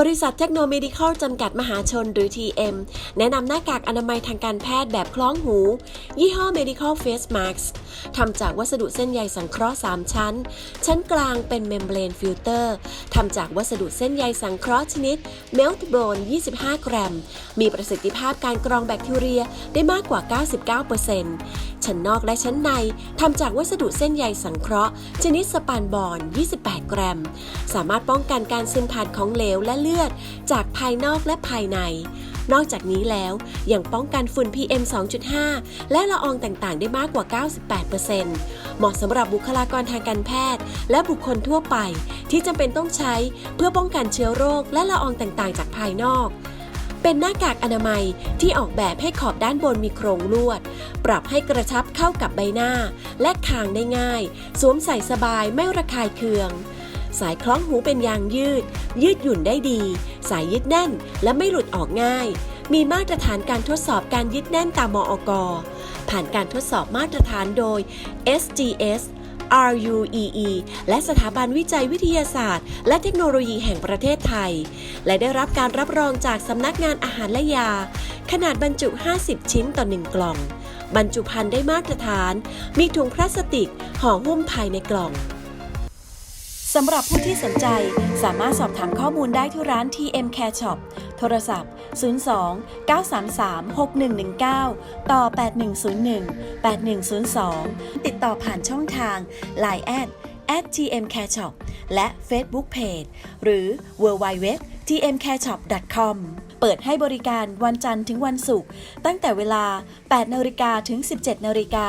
บริษัทเทคโนโลยีคอลจำกัดมหาชนหรือ TM แนะนำหน้ากากอนามัยทางการแพทย์แบบคล้องหู ยี่ห้อ Medical Face Mask ทำจากวัสดุเส้นใยสังเคราะห์ 3 ชั้น ชั้นกลางเป็นเมมเบรนฟิลเตอร์ทำจากวัสดุเส้นใยสังเคราะห์ชนิด Melt Bone 25 กรัม มีประสิทธิภาพการกรองแบคทีเรียได้มากกว่า 99%ชั้นนอกและชั้นในทำจากวัสดุเส้นใยสังเคราะห์ ชนิดสปานบอน 28 กรัม สามารถป้องกันการซึมผ่านของเหลวและเลือด จากภายนอกและภายใน นอกจากนี้แล้วยังป้องกันฝุ่น PM 2.5 และละอองต่างๆ ได้มากกว่า 98%เหมาะสำหรับบุคลากรทางการแพทย์ และบุคคลทั่วไป ที่จำเป็นต้องใช้เพื่อป้องกันเชื้อโรค และละอองต่างๆ จากภายนอกเป็นหน้ากากอนามัยที่ออกแบบให้ขอบด้านบนมีโครงลวด ปรับให้กระชับเข้ากับใบหน้า และคางได้ง่าย สวมใส่สบายไม่ระคายเคือง สายคล้องหูเป็นยางยืด ยืดหยุ่นได้ดี สายยึดแน่นและไม่หลุดออกง่าย มีมาตรฐานการทดสอบการยึดแน่นตามมอกผ่านการทดสอบมาตรฐานโดย SGS RUEE และสถาบันวิจัยวิทยาศาสตร์ และเทคโนโลยีแห่งประเทศไทย และได้รับการรับรองจากสำนักงานอาหารและยา ขนาดบรรจุ 50 ชิ้นต่อ 1 กล่อง บรรจุภัณฑ์ได้มาตรฐาน มีถุงพลาสติกห่อหุ้มภายในกล่อง สำหรับผู้ที่สนใจสามารถสอบถามข้อมูลได้ที่ร้าน TM Care Shop โทรศัพท์ 02 933 6119 ต่อ 8101 8102 ติดต่อผ่านช่องทาง Line แอด at TM Care Shop และ Facebook Page หรือ www tmcareshop.com เปิดให้บริการวันจันทร์ถึงวันศุกร์ตั้งแต่เวลา 8นาฬิกาถึง 17นาฬิกา